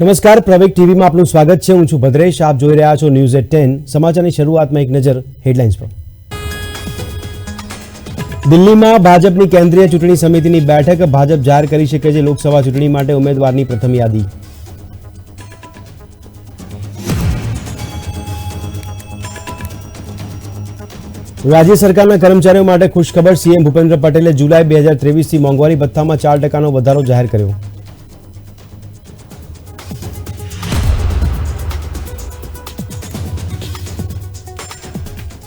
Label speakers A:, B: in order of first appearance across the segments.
A: નમસ્કાર પ્રવેગ ટીવીમાં આપનું સ્વાગત છે હું છું ભદ્રેશ આપ જોઈ રહ્યા છો ન્યૂઝ એટ ટેન સમાચારની શરૂઆતમાં એક નજર હેડલાઇન્સ પર દિલ્હીમાં ભાજપની કેન્દ્રીય ચૂંટણી સમિતિની બેઠક ભાજપ જાહેર કરી શકે છે લોકસભા ચૂંટણી માટે ઉમેદવારની પ્રથમ યાદી રાજ્ય સરકારના કર્મચારીઓ માટે ખુશખબર સીએમ ભૂપેન્દ્ર પટેલે જુલાઈ બે હજાર ત્રેવીસથી મોંઘવારી ભથ્થામાં ચાર ટકાનો વધારો જાહેર કર્યો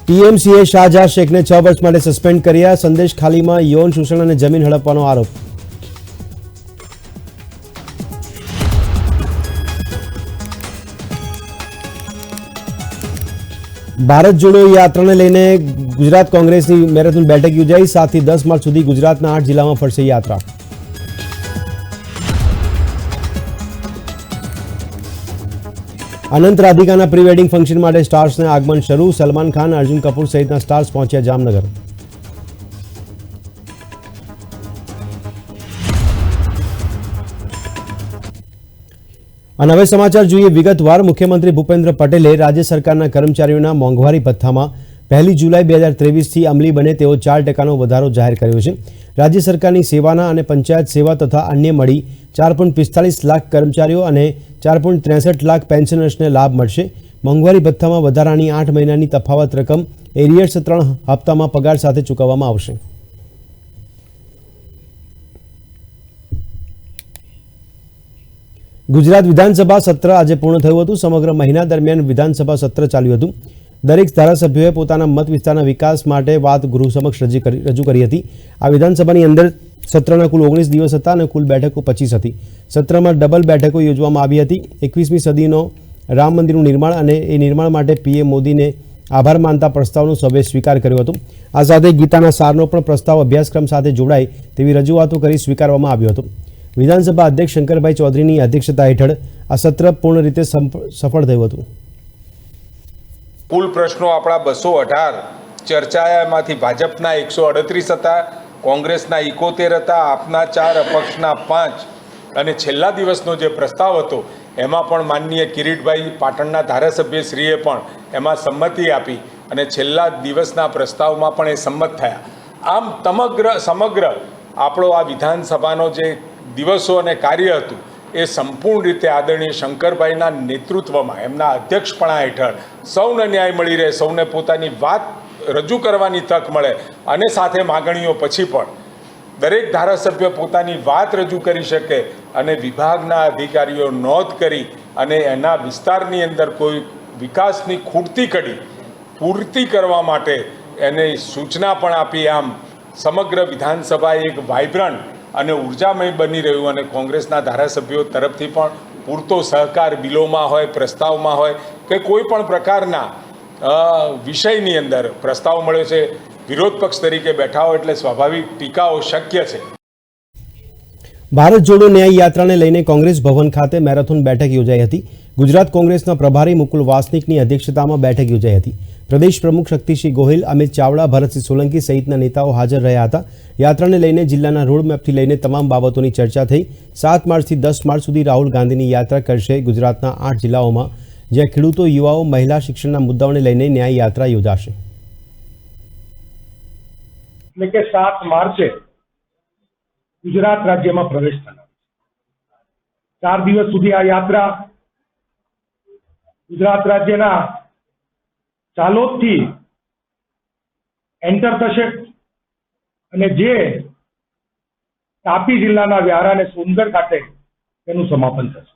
A: ટીએમસીએ શાહજહાં શેખને છ વર્ષ માટે સસ્પેન્ડ કર્યા સંદેશ ખાલીમાં યૌન શોષણ અને જમીન હડપવાનો આરોપ ભારત જોડો યાત્રાને લઈને ગુજરાત કોંગ્રેસની મેરેથોન બેઠક યોજાઈ સાતથી દસ માર્ચ સુધી ગુજરાતના આઠ જિલ્લામાં ફરશે યાત્રા અનંત રાધિકાના પ્રી વેડિંગ ફંક્શન માટે સ્ટાર્સને આગમન શરૂ સલમાન ખાન અર્જુન કપૂર સહિતના સ્ટાર્સ પહોંચ્યા જામનગર અને હવે સમાચાર જોઈએ વિગતવાર મુખ્યમંત્રી ભૂપેન્દ્ર પટેલે રાજ્ય સરકારના કર્મચારીઓના મોંઘવારી ભથ્થામાં પહેલી જુલાઈ બે હજાર ત્રેવીસથી અમલી બને તેવો ચાર ટકાનો વધારો જાહેર કર્યો છે રાજ્ય સરકારની સેવાના અને પંચાયત સેવા તથા અન્ય મળી ચાર પોઈન્ટ પિસ્તાલીસ લાખ કર્મચારીઓ અને ચાર પોઈન્ટ ત્રેસઠ લાખ પેન્શનર્સને લાભ મળશે મોંઘવારી ભથ્થામાં વધારાની આઠ મહિનાની તફાવત રકમ એરિયર્સ ત્રણ હપ્તામાં પગાર સાથે ચૂકવવામાં આવશે ગુજરાત વિધાનસભા સત્ર આજે પૂર્ણ થયું હતું સમગ્ર મહિના દરમિયાન વિધાનસભા સત્ર ચાલ્યું હતું દરેક ધારાસભ્યોએ પોતાના મત વિસ્તારના વિકાસ માટે વાત ગૃહ સમક્ષ રજી કરી રજૂ કરી હતી આ વિધાનસભાની અંદર સત્રના કુલ ઓગણીસ દિવસ હતા અને કુલ બેઠકો પચીસ હતી સત્રમાં ડબલ બેઠકો યોજવામાં આવી હતી એકવીસમી સદીનો રામ મંદિરનું નિર્માણ અને એ નિર્માણ માટે પીએમ મોદીને આભાર માનતા પ્રસ્તાવનો સભ્યે સ્વીકાર કર્યો હતો આ સાથે ગીતાના સારનો પણ પ્રસ્તાવ અભ્યાસક્રમ સાથે જોડાય તેવી રજૂઆતો કરી સ્વીકારવામાં આવ્યો હતો વિધાનસભા અધ્યક્ષ શંકરભાઈ ચૌધરીની અધ્યક્ષતા હેઠળ આ સત્ર પૂર્ણ રીતે સફળ થયું હતું
B: કુલ પ્રશ્નો આપણા બસો અઢાર ચર્ચાયા એમાંથી ભાજપના એકસો અડત્રીસ હતા કોંગ્રેસના ઇકોતેર હતા આપના ચાર અપક્ષના પાંચ અને છેલ્લા દિવસનો જે પ્રસ્તાવ હતો એમાં પણ માનનીય કિરીટભાઈ પાટણના ધારાસભ્યશ્રીએ પણ એમાં સંમતિ આપી અને છેલ્લા દિવસના પ્રસ્તાવમાં પણ એ સંમત થયા આમ સમગ્ર સમગ્ર આપણો આ વિધાનસભાનો જે દિવસો અને કાર્ય હતું એ સંપૂર્ણ રીતે આદરણીય શંકરભાઈના નેતૃત્વમાં એમના અધ્યક્ષપણા હેઠળ સૌને ન્યાય મળી રહે સૌને પોતાની વાત રજૂ કરવાની તક મળે અને સાથે માગણીઓ પછી પણ દરેક ધારાસભ્ય પોતાની વાત રજૂ કરી શકે અને વિભાગના અધિકારીઓ નોંધ કરી અને એના વિસ્તારની અંદર કોઈ વિકાસની ખૂટતી કડી પૂર્તિ કરવા માટે એને સૂચના પણ આપી આમ સમગ્ર વિધાનસભા એક વાઇબ્રન્ટ અને ઉર્જામય બની રહ્યું અને કોંગ્રેસના ધારાસભ્યો તરફથી પણ પૂરતો સહકાર બિલોમાં હોય પ્રસ્તાવમાં હોય કે કોઈ પણ પ્રકારના વિષયની અંદર પ્રસ્તાવ મળ્યો છે વિરોધ પક્ષ તરીકે બેઠા હોય એટલે સ્વાભાવિક ટીકાઓ શક્ય છે
A: ભારત જોડો ન્યાય યાત્રાને લઈને કોંગ્રેસ ભવન ખાતે મેરેથોન બેઠક યોજાઈ હતી ગુજરાત કોંગ્રેસના પ્રભારી મુકુલ વાસનિકની અધ્યક્ષતામાં બેઠક યોજાઈ હતી પ્રદેશ પ્રમુખ શક્તિસિંહ ગોહિલ અમિત ચાવડા ભરતસિંહ સોલંકી સહિતના નેતાઓ હાજર રહ્યા હતા યાત્રાને લઈને જિલ્લાના રોડ મેપથી લઈને તમામ બાબતોની ચર્ચા થઈ સાત માર્ચથી દસ માર્ચ સુધી રાહુલ ગાંધીની યાત્રા કરશે ગુજરાતના આઠ જિલ્લાઓમાં જ્યાં ખેડૂતો યુવાઓ મહિલા શિક્ષણના મુદ્દાઓને લઈને ન્યાય યાત્રા યોજાશે
B: એટલે કે સાત માર્ચે ગુજરાત રાજ્યમાં પ્રવેશ થનાર ચાર દિવસ સુધી આ યાત્રા ગુજરાત રાજ્યના ચાલોદથી એન્ટર થશે અને જે તાપી જિલ્લાના વ્યારા અને સુંદર ખાતે તેનું સમાપન થશે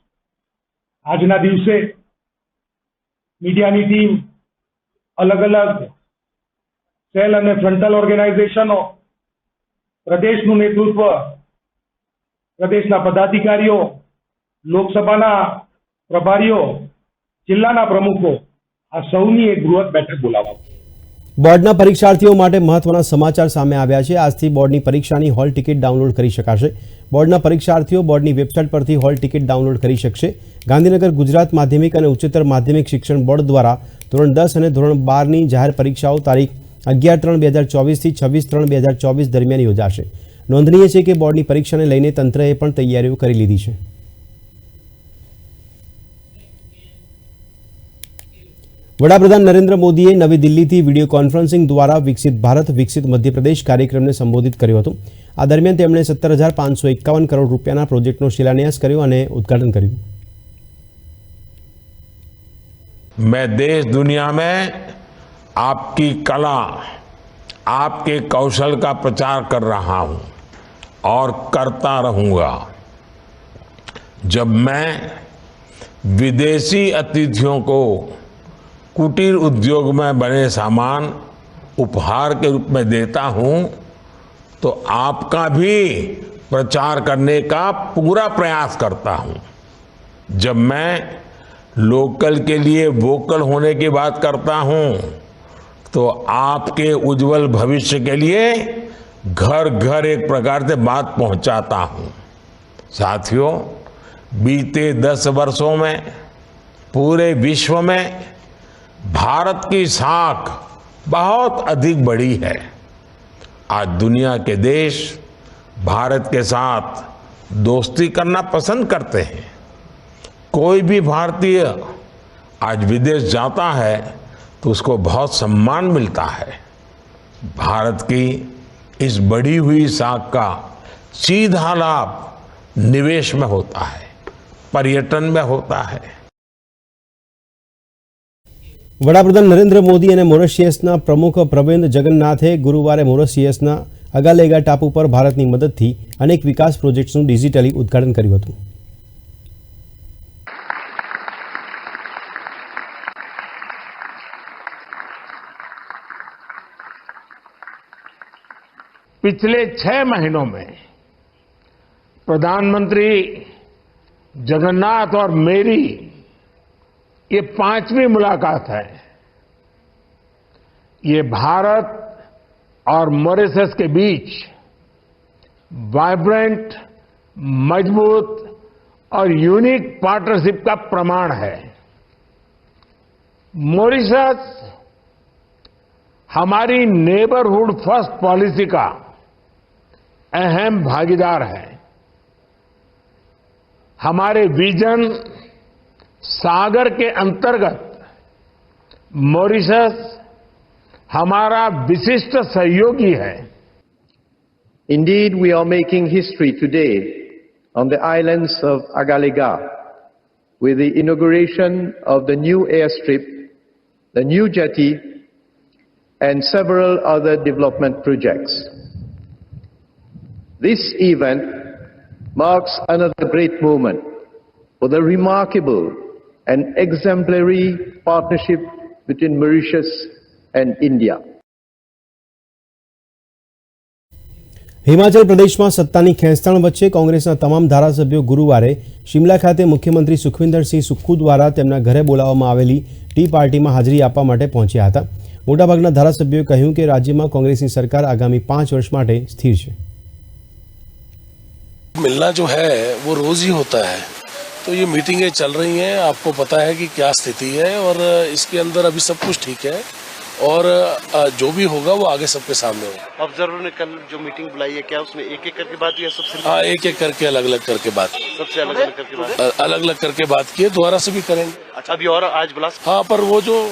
B: આજના દિવસે મીડિયાની ટીમ અલગ અલગ સેલ અને ફ્રન્ટલ ઓર્ગેનાઇઝેશનો પ્રદેશનું નેતૃત્વ પ્રદેશના પદાધિકારીઓ લોકસભાના પ્રભારીઓ જિલ્લાના પ્રમુખો આ સૌની એક બૃહદ બેઠક બોલાવવા
A: બોર્ડના પરીક્ષાર્થીઓ માટે મહત્વના સમાચાર સામે આવ્યા છે આજથી બોર્ડની પરીક્ષાની હોલ ટિકિટ ડાઉનલોડ કરી શકાશે બોર્ડના પરીક્ષાર્થીઓ બોર્ડની વેબસાઇટ પરથી હોલ ટિકિટ ડાઉનલોડ કરી શકશે ગાંધીનગર ગુજરાત માધ્યમિક અને ઉચ્ચતર માધ્યમિક શિક્ષણ બોર્ડ દ્વારા ધોરણ દસ અને ધોરણ બારની જાહેર પરીક્ષાઓ તારીખ અગિયાર ત્રણ બે હજાર ચોવીસથી છવ્વીસ ત્રણ બે હજાર ચોવીસ દરમિયાન યોજાશે નોંધનીય છે કે બોર્ડની પરીક્ષાને લઈને તંત્રએ પણ તૈયારીઓ કરી લીધી છે वडाप्रधान नरेन्द्र मोदी नवी दिल्ली थी वीडियो कॉन्फ्रेंसिंग द्वारा विकसित भारत विकसित मध्य प्रदेश कार्यक्रम ने संबोधित कर दरमियान सत्तर हजार पांच सौ एकावन करोड़ रूपया प्रोजेक्ट शिलान्यास कर उद्घाटन कर
C: देश दुनिया में आपकी कला आपके कौशल का प्रचार कर रहा हूं और करता रहूंगा जब मैं विदेशी अतिथियों को कुटीर उद्योग में बने सामान उपहार के रूप में देता हूं तो आपका भी प्रचार करने का पूरा प्रयास करता हूं जब मैं लोकल के लिए वोकल होने की बात करता हूं तो आपके उज्जवल भविष्य के लिए घर घर एक प्रकार से बात पहुंचाता हूं साथियों बीते दस वर्षों में पूरे विश्व में भारत की साख बहुत अधिक बड़ी है आज दुनिया के देश भारत के साथ दोस्ती करना पसंद करते हैं कोई भी भारतीय आज विदेश जाता है तो उसको बहुत सम्मान मिलता है भारत की इस बढ़ी हुई साख का सीधा लाभ निवेश में होता है पर्यटन में होता है
A: વડાપ્રધાન નરેન્દ્ર મોદી અને મોરસીએસના પ્રમુખ પ્રભિનજ જગન્નાથે ગુરુવારે મોરસીએસના અગાલેગા ટાપુ પર ભારતની મદદથી અનેક વિકાસ પ્રોજેક્ટ્સનું ડિજિટલી ઉદ્ઘાટન કર્યું હતું.
C: પિછલે 6 મહિનાઓમાં પ્રધાનમંત્રી જગન્નાથ ઓર મેરી ये पांचवी मुलाकात है ये भारत और मॉरिशस के बीच वाइब्रेंट मजबूत और यूनिक पार्टनरशिप का प्रमाण है मॉरिशस हमारी नेबरहुड फर्स्ट पॉलिसी का अहम भागीदार है हमारे vision Sagar ke antargat Mauritius hamara विशिष्ट सहयोगी है
D: Indeed, we are making history today on the islands of Agalega with the inauguration of the new airstrip, the new jetty, and several other development projects. This event marks another great moment for the remarkable an exemplary partnership between Mauritius and India.
A: Himachal પ્રદેશમાં સત્તાની ખેંચતાણ વચ્ચે કોંગ્રેસના તમામ ધારાસભ્યો ગુરુવારે શિમલા ખાતે મુખ્યમંત્રી સુખવિન્દરસિંહ સુક્ખુ દ્વારા તેમના ઘરે બોલાવવામાં આવેલી ટી પાર્ટીમાં હાજરી આપવા માટે પહોંચ્યા હતા મોટાભાગના ધારાસભ્યોએ કહ્યું કે રાજ્યમાં કોંગ્રેસની સરકાર આગામી પાંચ વર્ષ માટે સ્થિર છે
C: મિલના જો હૈ વો રોજ હી હોતા હૈ तो ये मीटिंगें चल रही हैं आपको पता है कि क्या स्थिति है और इसके अंदर अभी सब कुछ ठीक है और जो भी होगा वो आगे सबके सामने होगा
D: ऑब्जर्वर ने कल जो मीटिंग बुलाई है क्या उसमें एक एक करके बात या सबसे हाँ
C: एक एक करके अलग अलग करके बात
D: सबसे अलग अलग करके बात
C: अलग अलग करके बात की दोबारा से भी करेंगे
D: अच्छा अभी और आज बुला
C: हाँ पर वो जो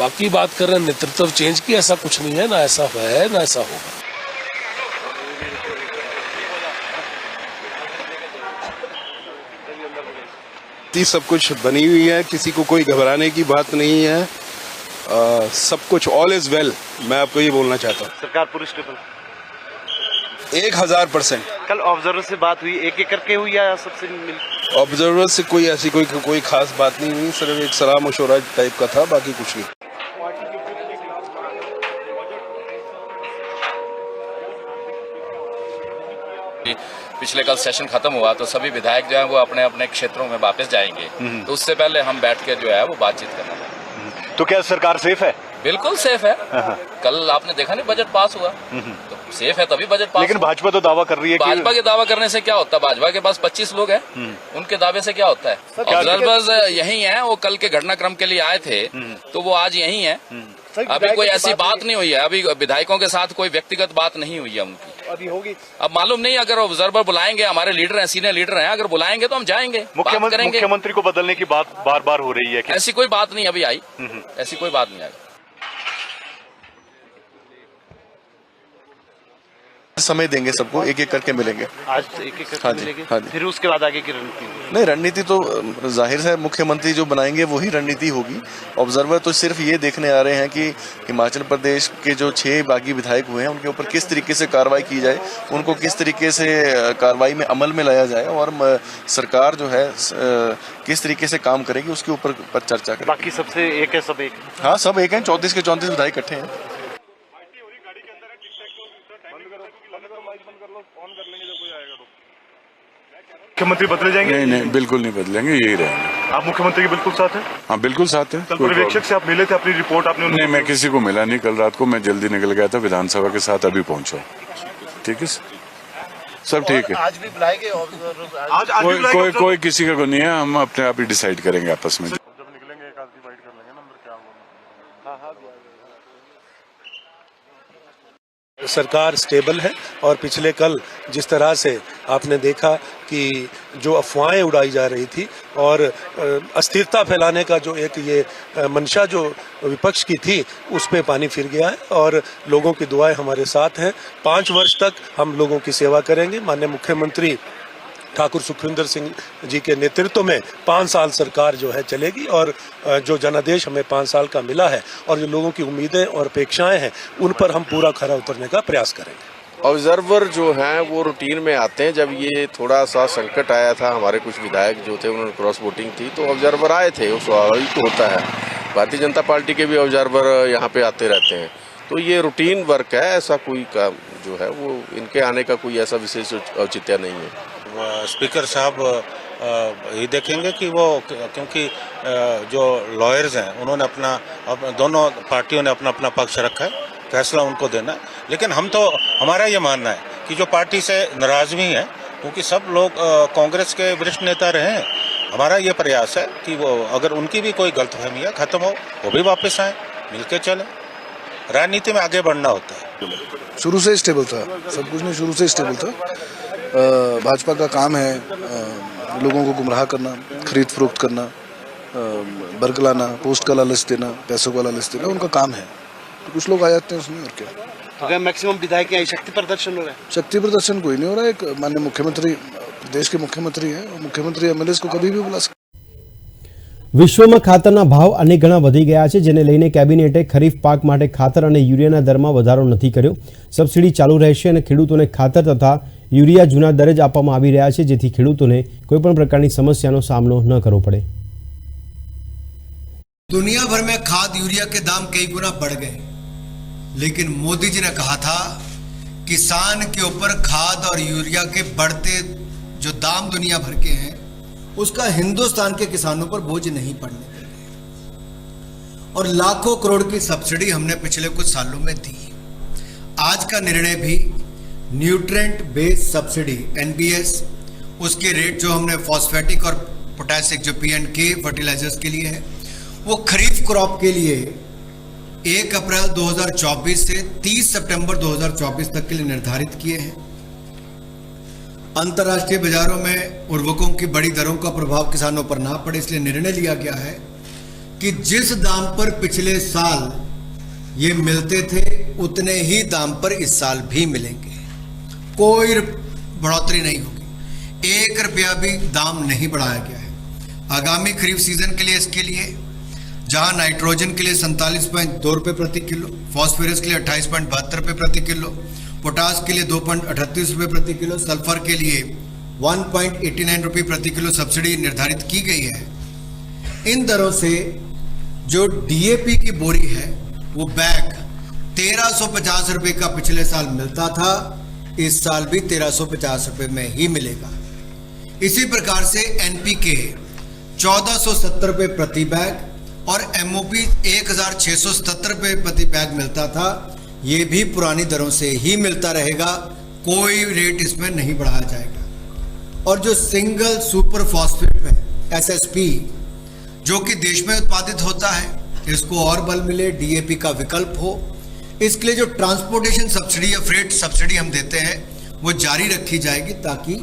C: बाकी बात कर रहे हैं नेतृत्व चेंज की ऐसा कुछ नहीं है ना ऐसा है ना ऐसा होगा
B: स्थिति सब कुछ बनी हुई है किसी को कोई घबराने की बात नहीं है आ, सब कुछ ऑल इज वेल मैं आपको ये बोलना चाहता हूँ
A: सरकार पूरी स्टेबल
B: एक हजार परसेंट
D: कल ऑब्जर्वर से बात हुई एक एक करके हुई या सबसे मिल
B: ऑब्जर्वर से कोई ऐसी कोई कोई खास बात नहीं हुई सिर्फ एक सलाह मशोरा टाइप का था बाकी कुछ नहीं पिछले कल सेशन खत्म हुआ तो सभी विधायक जो है वो अपने अपने क्षेत्रों में वापस जाएंगे हम्म। तो उससे पहले हम बैठ के जो है वो बातचीत करना हम्म। तो क्या सरकार सेफ है बिल्कुल सेफ है हाँ, हाँ। कल आपने देखा नहीं बजट पास हुआ हम्म, तो सेफ है तभी बजट पास लेकिन भाजपा तो दावा कर रही है भाजपा के दावा करने से क्या होता है भाजपा के पास 25 लोग हैं उनके दावे से क्या होता है ऑब्जर्वर्स यही हैं वो कल के घटनाक्रम के लिए आए थे तो वो आज यही हैं अभी कोई ऐसी बात, बात नहीं हुई है अभी विधायकों के साथ कोई व्यक्तिगत बात नहीं हुई है उनकी अभी होगी अब मालूम नहीं अगर ऑब्जर्वर बुलाएंगे हमारे लीडर हैं सीनियर लीडर हैं अगर बुलाएंगे तो हम जाएंगे मुख्यमंत्री मुख्यमंत्री
D: को बदलने की बात बार बार हो रही है ऐसी
B: कोई बात नहीं अभी आई हम्म, हम्म। ऐसी कोई बात नहीं आई
D: समय देंगे सबको एक एक करके मिलेंगे
A: आज तो एक एक हाँ मिलेंगे हाँ जी फिर उसके बाद आगे की रणनीति
D: नहीं रणनीति तो जाहिर है मुख्यमंत्री जो बनाएंगे वही रणनीति होगी ऑब्जर्वर तो सिर्फ ये देखने आ रहे हैं कि हिमाचल प्रदेश के जो छह बागी विधायक हुए हैं उनके ऊपर किस तरीके से कार्रवाई की जाए उनको किस तरीके से कार्रवाई में अमल में लाया जाए और सरकार जो है किस तरीके से काम करेगी उसके ऊपर चर्चा करें बाकी सबसे एक है सब एक हाँ सब एक है चौंतीस के चौंतीस विधायक इकट्ठे हैं मुख्यमंत्री बदले जाएंगे नहीं
B: नहीं बिल्कुल नहीं बदलेंगे यही रहेंगे आप मुख्यमंत्री के बिल्कुल साथ हैं हाँ बिल्कुल साथ है पर्यवेक्षक से आप मिले थे अपनी रिपोर्ट आपने नहीं मैं किसी को मिला नहीं कल रात को मैं जल्दी निकल गया था विधानसभा के साथ अभी पहुंचा
E: ठीक है सब ठीक है आज भी बुलाएंगे आज, आज कोई कोई कोई
B: किसी का को नहीं है हम अपने आप ही डिसाइड करेंगे आपस में हाँ, हाँ, सरकार स्टेबल है और पिछले कल जिस तरह से आपने देखा कि जो अफवाहें उड़ाई जा रही थी और अस्थिरता फैलाने का जो एक ये मंशा जो विपक्ष की थी उस पर पानी फिर गया है और लोगों की दुआएं हमारे साथ हैं पाँच वर्ष तक हम लोगों की सेवा करेंगे माननीय मुख्यमंत्री ठाकुर सुखविंदर सिंह जी के नेतृत्व में पाँच साल सरकार जो है चलेगी और जो जनादेश हमें पाँच साल का मिला है और जो लोगों की उम्मीदें और अपेक्षाएं हैं उन पर हम पूरा खरा उतरने का प्रयास करेंगे
D: ऑब्जर्वर जो हैं वो रूटीन में आते हैं जब ये थोड़ा सा संकट आया था हमारे कुछ विधायक जो थे उन्होंने क्रॉस वोटिंग थी तो ऑब्जर्वर आए थे वो स्वाभाविक तो होता है भारतीय जनता पार्टी के भी ऑब्जर्वर यहाँ पे आते रहते हैं तो ये रूटीन वर्क है ऐसा कोई काम जो है वो इनके आने का कोई ऐसा विशेष औचित्य नहीं है स्पीकर साहब
C: ये देखेंगे कि वो क्योंकि जो लॉयर्स हैं उन्होंने अपना दोनों पार्टियों ने अपना अपना पक्ष रखा है फैसला उनको देना है लेकिन हम तो हमारा ये मानना है कि जो पार्टी से नाराज भी हैं क्योंकि सब लोग कांग्रेस के वरिष्ठ नेता रहे हैं हमारा ये प्रयास है कि वो अगर उनकी भी कोई गलतफहमी है ख़त्म हो वो भी वापस आए मिल के चले राजनीति में आगे बढ़ना होता है
D: शुरू से स्टेबल था सब कुछ नहीं शुरू से स्टेबल था भाजपा का काम है लोगों को गुमराह करना खरीद फरोख्त करना बर्ग लाना पोस्ट का लालच देना पैसों का लालच देना उनका काम है कुछ लोग आ जाते हैं उसमें और
A: क्या मैक्सिमम विधायक शक्ति
D: प्रदर्शन हो रहा है शक्ति प्रदर्शन कोई नहीं हो रहा है माननीय मुख्यमंत्री देश के मुख्यमंत्री है मुख्यमंत्री एमएलए को कभी भी बुला सकते
A: વિશ્વમાં ખાતરના ભાવ અનેક ઘણા વધી ગયા છે જેને લઈને કેબિનેટે ખરીફ પાક માટે ખાતર અને યુરિયાના દરમાં વધારો નથી કર્યો સબસિડી ચાલુ રહેશે અને ખેડૂતોને ખાતર તથા યુરિયા જૂના દરે જ આપવામાં આવી રહ્યા છે જેથી ખેડૂતોને કોઈપણ પ્રકારની સમસ્યાનો સામનો ન કરવો પડે
D: દુનિયા ભર મેં ખાદ યુરિયા કે દામ કઈ ગુણા બઢ ગયે लेकिन मोदी जी ने कहा था किसान के ऊपर खाद और यूरिया के बढ़ते जो दाम दुनिया भर के हैं उसका हिंदुस्तान के किसानों पर बोझ नहीं पड़ने और लाखों करोड़ की सब्सिडी हमने पिछले कुछ सालों में दी आज का निर्णय भी न्यूट्रेंट बेस्ड सब्सिडी एनबीएस उसके रेट जो हमने फॉस्फेटिक और पोटेसिक जो पी एंड के फर्टिलाइजर्स के लिए है वो खरीफ क्रॉप के लिए एक अप्रैल 2024 से 30 सितंबर 2024 तक के लिए निर्धारित किए हैं अंतर्राष्ट्रीय बाजारों में उर्वरकों की बड़ी दरों का प्रभाव किसानों पर ना पड़े इसलिए निर्णय लिया गया है कि जिस दाम पर पिछले साल ये मिलते थे उतने ही दाम पर इस साल भी मिलेंगे कोई बढ़ोतरी नहीं होगी एक रुपया भी दाम नहीं बढ़ाया गया है आगामी खरीफ सीजन के लिए इसके लिए जहां नाइट्रोजन के लिए सैंतालीस पॉइंट दो रुपये प्रति किलो फॉस्फोरस के लिए अट्ठाईस पॉइंट बहत्तर रुपये प्रति किलो पोटास के लिए दो पॉइंट अठतीस रुपये प्रति किलो सल्फर के लिए वन पॉइंट एटी नाइन रुपये प्रति किलो सब्सिडी निर्धारित की गई है इन दरों से जो डीएपी की बोरी है वो बैग तेरह सौ पचास रुपये का पिछले साल मिलता था इस साल भी तेरह सौ पचास रुपये में ही मिलेगा इसी प्रकार से एनपीके चौदह सौ सत्तर रुपये प्रति बैग और एम ओ पी एक हज़ार छः सौ सतहत्तर रुपये प्रति बैग मिलता था ये भी पुरानी दरों से ही मिलता रहेगा कोई रेट इसमें नहीं बढ़ाया जाएगा और जो सिंगल सुपर फॉस्फेट है एस एस पी जो कि देश में उत्पादित होता है इसको और बल मिले डी ए पी का विकल्प हो इसके लिए जो ट्रांसपोर्टेशन सब्सिडी या फ्रेट सब्सिडी हम देते हैं वो जारी रखी जाएगी ताकि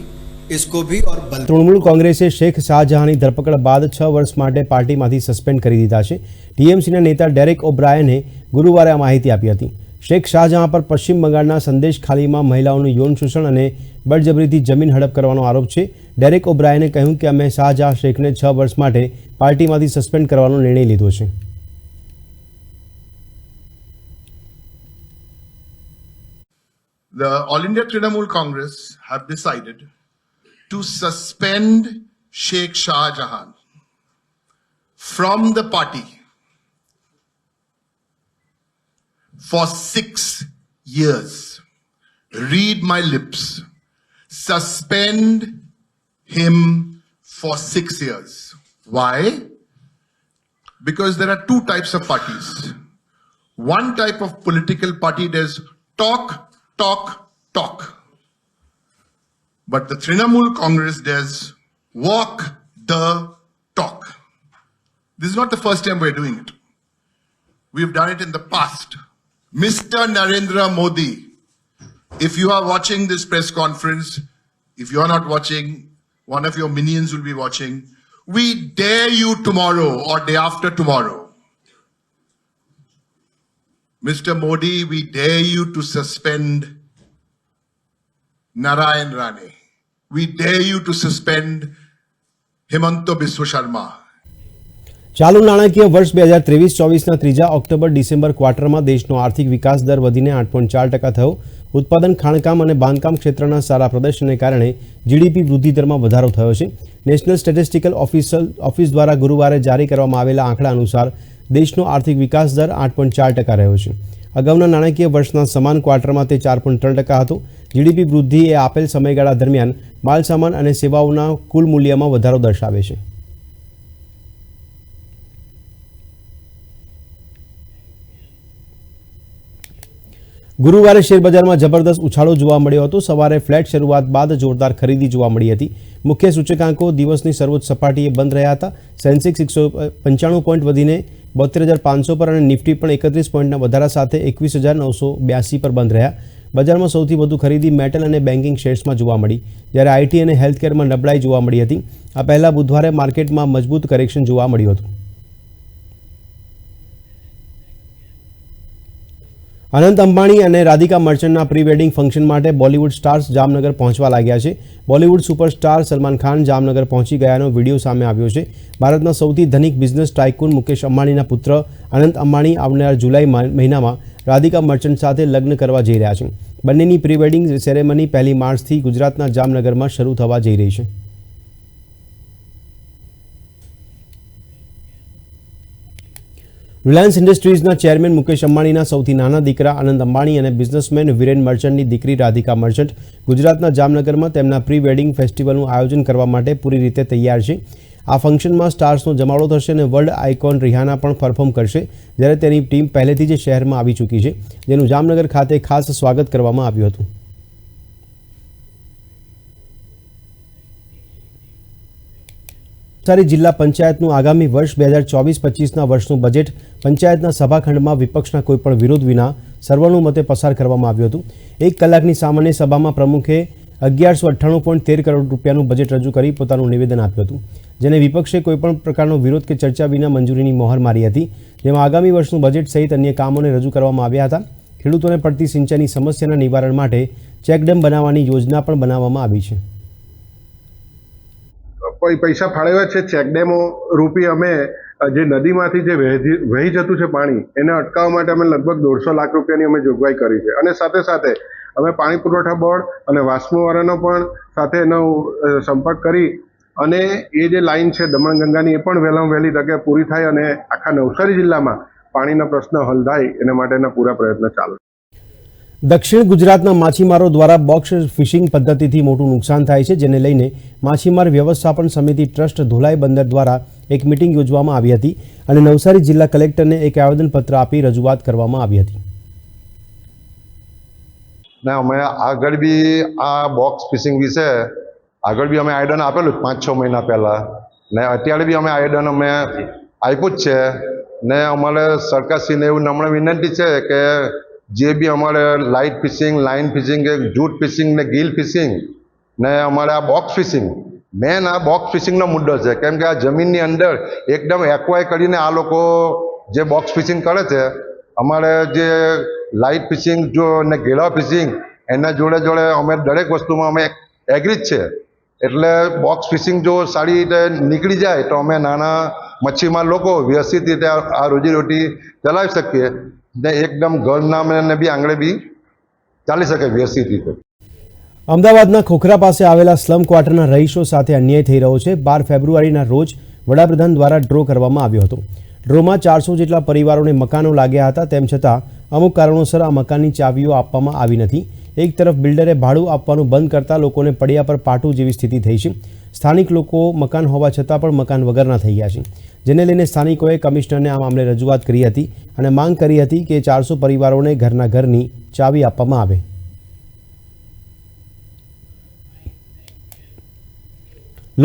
D: इसको भी और बल
A: તૃણમૂલ કોંગ્રેસે શેખ શાહજહાંની ધરપકડ બાદ છ વર્ષ માટે પાર્ટીમાંથી સસ્પેન્ડ કરી દીધા છે ટીએમસીના નેતા ડેરેક ઓબ્રાયને ગુરુવારે આ માહિતી આપી હતી શેખ શાહજહાં પર પશ્ચિમ બંગાળના સંદેશ ખાલીમાં મહિલાઓનું યૌન શોષણ અને બળજબરીથી જમીન હડપ કરવાનો આરોપ છે ડેરેક ઓબ્રાયને કહ્યું કે અમે શાહજહાં શેખને છ વર્ષ માટે પાર્ટીમાંથી સસ્પેન્ડ કરવાનો નિર્ણય લીધો છે
E: The All India Trinamool Congress have to suspend Sheikh Shah Jahan from the party for six years. Read my lips. Suspend him for six years. Why? Because there are two types of parties. One type of political party, there's talk, talk, talk. But the Trinamool Congress does walk the talk. This is not the first time we're doing it. We've done it in the past. Mr. Narendra Modi, if you are watching this press conference, if you're not watching, one of your minions will be watching. We dare you tomorrow or day after tomorrow. Mr. Modi, we dare you to suspend Narayan Rane. ચાલુ નાણાકીય
A: વર્ષ બે હજાર ત્રેવીસ ચોવીસના ત્રીજા October December ક્વાર્ટરમાં દેશનો આર્થિક વિકાસ દર વધીને આઠ પોઈન્ટ ચાર ટકા થયો ઉત્પાદન ખાણકામ અને બાંધકામ ક્ષેત્રના સારા પ્રદર્શનને કારણે જીડીપી વૃદ્ધિ વધારો થયો છે નેશનલ સ્ટેટિસ્ટિકલ ઓફિસલ ઓફિસ દ્વારા ગુરુવારે જારી કરવામાં આવેલા આંકડા અનુસાર દેશનો આર્થિક વિકાસ દર આઠ પોઈન્ટ ચાર ટકા રહ્યો છે અગાઉના નાણાકીય વર્ષના સમાન ક્વાર્ટરમાં તે ચાર પોઈન્ટ ત્રણ ટકા હતો જીડીપી વૃદ્ધિ એ આપેલ સમયગાળા દરમિયાન માલ માલસામાન અને સેવાઓના કુલ મૂલ્યમાં વધારો દર્શાવે છે ગુરુવારે શેરબજારમાં જબરદસ્ત ઉછાળો જોવા મળ્યો હતો સવારે ફ્લેટ શરૂઆત બાદ જોરદાર ખરીદી જોવા મળી હતી મુખ્ય સૂચકાંકો દિવસની સર્વોચ્ચ સપાટીએ બંધ રહ્યા હતા સેન્સેક્સ એકસો પંચાણું પોઈન્ટ વધીને બોતેર હજાર પાંચસો પર અને નિફ્ટી પણ એકત્રીસ પોઈન્ટના વધારા સાથે એકવીસ હજાર નવસો બ્યાસી પર બંધ રહ્યા બજારમાં સૌથી વધુ ખરીદી મેટલ અને બેન્કિંગ શેર્સમાં જોવા મળી જ્યારે આઈટી અને હેલ્થકેરમાં નબળાઈ જોવા મળી હતી આ પહેલાં બુધવારે માર્કેટમાં મજબૂત કરેક્શન જોવા મળ્યું હતું અનંત અંબાણી અને રાધિકા મર્ચન્ટના પ્રી વેડિંગ ફંક્શન માટે બોલિવૂડ સ્ટાર્સ જામનગર પહોંચવા લાગ્યા છે બોલિવૂડ સુપરસ્ટાર સલમાન ખાન જામનગર પહોંચી ગયાનો વિડીયો સામે આવ્યો છે ભારતના સૌથી ધનિક બિઝનેસ ટાઇકૂન મુકેશ અંબાણીના પુત્ર અનંત અંબાણી આવનાર જુલાઈ મહિનામાં રાધિકા મર્ચન્ટ સાથે લગ્ન કરવા જઈ રહ્યા છે બંનેની પ્રી વેડિંગ સેરેમની પહેલી માર્ચથી ગુજરાતના જામનગરમાં શરૂ થવા જઈ રહી છે રિલાયન્સ ઇન્ડસ્ટ્રીઝના ચેરમેન મુકેશ અંબાણીના સૌથી નાના દીકરા આનંદ અંબાણી અને બિઝનેસમેન વિરેન મર્ચન્ટની દીકરી રાધિકા મર્ચન્ટ ગુજરાતના જામનગરમાં તેમના પ્રી વેડિંગ ફેસ્ટિવલનું આયોજન કરવા માટે પૂરી રીતે તૈયાર છે આ ફંક્શનમાં સ્ટાર્સનો જમાડો થશે અને વર્લ્ડ આઇકોન રિહાના પણ પરફોર્મ કરશે જ્યારે તેની ટીમ પહેલેથી જ શહેરમાં આવી ચૂકી છે જેનું જામનગર ખાતે ખાસ સ્વાગત કરવામાં આવ્યું હતું નવસારી જિલ્લા પંચાયતનું આગામી વર્ષ બે હજાર ચોવીસ પચીસના વર્ષનું બજેટ પંચાયતના સભાખંડમાં વિપક્ષના કોઈપણ વિરોધ વિના સર્વાનુમતે પસાર કરવામાં આવ્યું હતું એક કલાકની સામાન્ય સભામાં પ્રમુખે અગિયારસો અઠ્ઠાણું પોઈન્ટ તેર કરોડ રૂપિયાનું બજેટ રજૂ કરી પોતાનું નિવેદન આપ્યું હતું જેને વિપક્ષે કોઈપણ પ્રકારનો વિરોધ કે ચર્ચા વિના મંજૂરીની મોહર મારી હતી જેમાં આગામી વર્ષનું બજેટ સહિત અન્ય કામોને રજૂ કરવામાં આવ્યા હતા ખેડૂતોને પડતી સિંચાઈની સમસ્યાના નિવારણ માટે ચેકડેમ બનાવવાની યોજના પણ બનાવવામાં આવી છે
E: કોઈ પૈસા ફાળવ્યા છે ચેકડેમો રૂપી અમે જે નદીમાંથી જે વહી જતું છે પાણી એને અટકાવવા માટે અમે લગભગ દોઢસો લાખ રૂપિયાની અમે જોગવાઈ કરી છે અને સાથે સાથે અમે પાણી પુરવઠા બોર્ડ અને વાસ્મોવાળાનો પણ સાથે એનો સંપર્ક કરી અને એ જે લાઈન છે દમણગંગાની એ પણ વહેલામાં વહેલી તકે પૂરી થાય અને આખા નવસારી જિલ્લામાં પાણીનો પ્રશ્ન હલ થાય એના માટેના પૂરા પ્રયત્ન ચાલુ
A: દક્ષિણ ગુજરાતના માછીમારો દ્વારા બોક્સ ફિશિંગ પદ્ધતિથી મોટું નુકસાન થાય છે જેને લઈને માછીમાર વ્યવસ્થાપન સમિતિ ટ્રસ્ટ ધોલાઈ બંદર દ્વારા એક મિટિંગ યોજવામાં આવી હતી અને નવસારી જિલ્લા કલેક્ટરને એક આવેદનપત્ર આપી રજૂઆત કરવામાં આવી હતી
D: ને અમે આગળ બી આ બોક્સ ફિશિંગ વિશે આગળ બી અમે આયડન આપેલું પાંચ છ મહિના પહેલાં ને અત્યારે બી અમે આયડન અમે આપ્યું જ છે ને અમારે સરકારશ્રીને એવું નમ્ર વિનંતી છે કે જે બી અમારે લાઇટ ફિશિંગ લાઇન ફિશિંગ કે જૂટ ફિશિંગ ને ગીલ ફિશિંગ ને અમારે આ બોક્સ ફિશિંગ મેન આ બોક્સ ફિશિંગનો મુદ્દો છે કેમ કે આ જમીનની અંદર એકદમ એક્વાય કરીને આ લોકો જે બોક્સ ફિશિંગ કરે છે અમારે જે લાઇટ ફિશિંગ જો ને ઘેડા ફિશિંગ એના જોડે જોડે અમે દરેક વસ્તુમાં અમે એગ્રી જ છે એટલે બોક્સ ફિશિંગ જો સારી રીતે નીકળી જાય તો અમે નાના મચ્છીમાર લોકો વ્યવસ્થિત રીતે આ રોજીરોટી ચલાવી શકીએ ને એકદમ ઘર નામને બી આંગળે બી ચાલી શકે વ્યવસ્થિત રીતે
A: અમદાવાદના ખોખરા પાસે આવેલા સ્લમ ક્વાર્ટરના રહીશો સાથે અન્યાય થઈ રહ્યો છે બાર ફેબ્રુઆરીના રોજ વડાપ્રધાન દ્વારા ડ્રો કરવામાં આવ્યો હતો ડ્રોમાં ચારસો જેટલા પરિવારોને મકાનો લાગ્યા હતા તેમ છતાં અમુક કારણોસર આ મકાનની ચાવીઓ આપવામાં આવી નથી એક તરફ બિલ્ડરે ભાડું આપવાનું બંધ કરતાં લોકોને પડ્યા પર પાટું જેવી સ્થિતિ થઈ છે સ્થાનિક લોકો મકાન હોવા છતાં પણ મકાન વગરના થઈ ગયા છે જેને લઈને સ્થાનિકોએ કમિશનરને આ મામલે રજૂઆત કરી હતી અને માંગ કરી હતી કે ચારસો પરિવારોને ઘરના ઘરની ચાવી આપવામાં આવે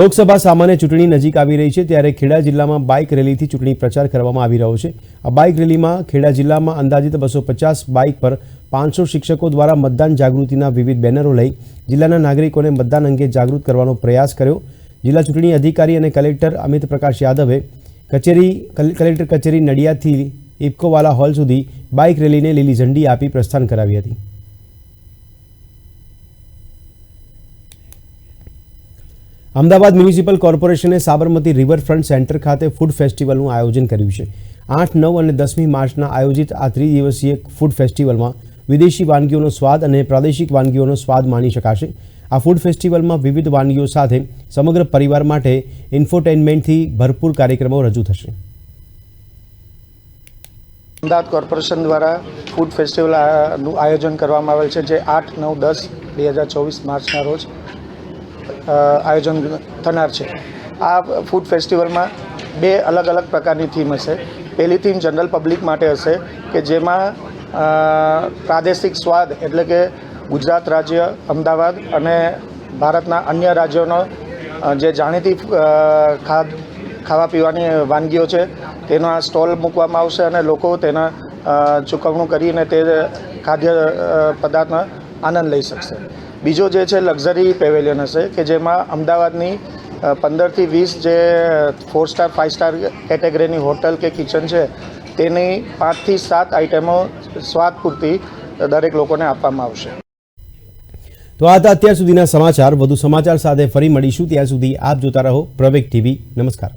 A: લોકસભા સામાન્ય ચૂંટણી નજીક આવી રહી છે ત્યારે ખેડા જિલ્લામાં બાઇક રેલીથી ચૂંટણી પ્રચાર કરવામાં આવી રહ્યો છે આ બાઇક રેલીમાં ખેડા જિલ્લામાં અંદાજિત બસો પચાસ બાઇક પર પાંચસો શિક્ષકો દ્વારા મતદાન જાગૃતિના વિવિધ બેનરો લઈ જિલ્લાના નાગરિકોને મતદાન અંગે જાગૃત કરવાનો પ્રયાસ કર્યો જિલ્લા ચૂંટણી અધિકારી અને કલેક્ટર અમિત પ્રકાશ યાદવે કચેરી કલેક્ટર કચેરી નડિયાદથી ઇફકોવાલા હોલ સુધી બાઇક રેલીને લીલી ઝંડી આપી પ્રસ્થાન કરાવી હતી અમદાવાદ મ્યુનિસિપલ કોર્પોરેશને સાબરમતી રિવરફ્રન્ટ સેન્ટર ખાતે ફૂડ ફેસ્ટિવલનું આયોજન કર્યું છે આઠ નવ અને દસમી માર્ચના આયોજિત આ ત્રિદિવસીય ફૂડ ફેસ્ટિવલમાં વિદેશી વાનગીઓનો સ્વાદ અને પ્રાદેશિક વાનગીઓનો સ્વાદ માણી શકાશે આ ફૂડ ફેસ્ટિવલમાં વિવિધ વાનગીઓ સાથે સમગ્ર પરિવાર માટે ઇન્ફોટેનમેન્ટથી ભરપૂર કાર્યક્રમો રજૂ થશે અમદાવાદ કોર્પોરેશન દ્વારા ફૂડ ફેસ્ટિવલનું આયોજન કરવામાં આવેલ છે જે આઠ નવ દસ બે હજાર ચોવીસ માર્ચના રોજ આયોજન થનાર છે આ
B: ફૂડ ફેસ્ટિવલમાં બે અલગ અલગ પ્રકારની થીમ હશે પહેલી થીમ જનરલ પબ્લિક માટે હશે કે જેમાં પ્રાદેશિક સ્વાદ એટલે કે ગુજરાત રાજ્ય અમદાવાદ અને ભારતના અન્ય રાજ્યોનો જે જાણીતી
A: ખાવા પીવાની વાનગીઓ છે તેનો આ સ્ટોલ મૂકવામાં આવશે અને લોકો તેના ચૂકવણું કરીને તે ખાદ્ય પદાર્થનો આનંદ લઈ શકશે બીજો જે છે લક્ઝરી પેવેલિયન હશે કે જેમાં અમદાવાદની પંદરથી વીસ જે ફોર સ્ટાર ફાઇવ સ્ટાર કેટેગરીની હોટલ કે કિચન છે તેની પાંચથી સાત આઇટમો સ્વાદ પૂરતી દરેક લોકોને આપવામાં આવશે તો આ હતા અત્યાર સુધીના સમાચાર વધુ સમાચાર સાથે ફરી મળીશું ત્યાં સુધી આપ જોતા રહો પ્રવેક ટીવી નમસ્કાર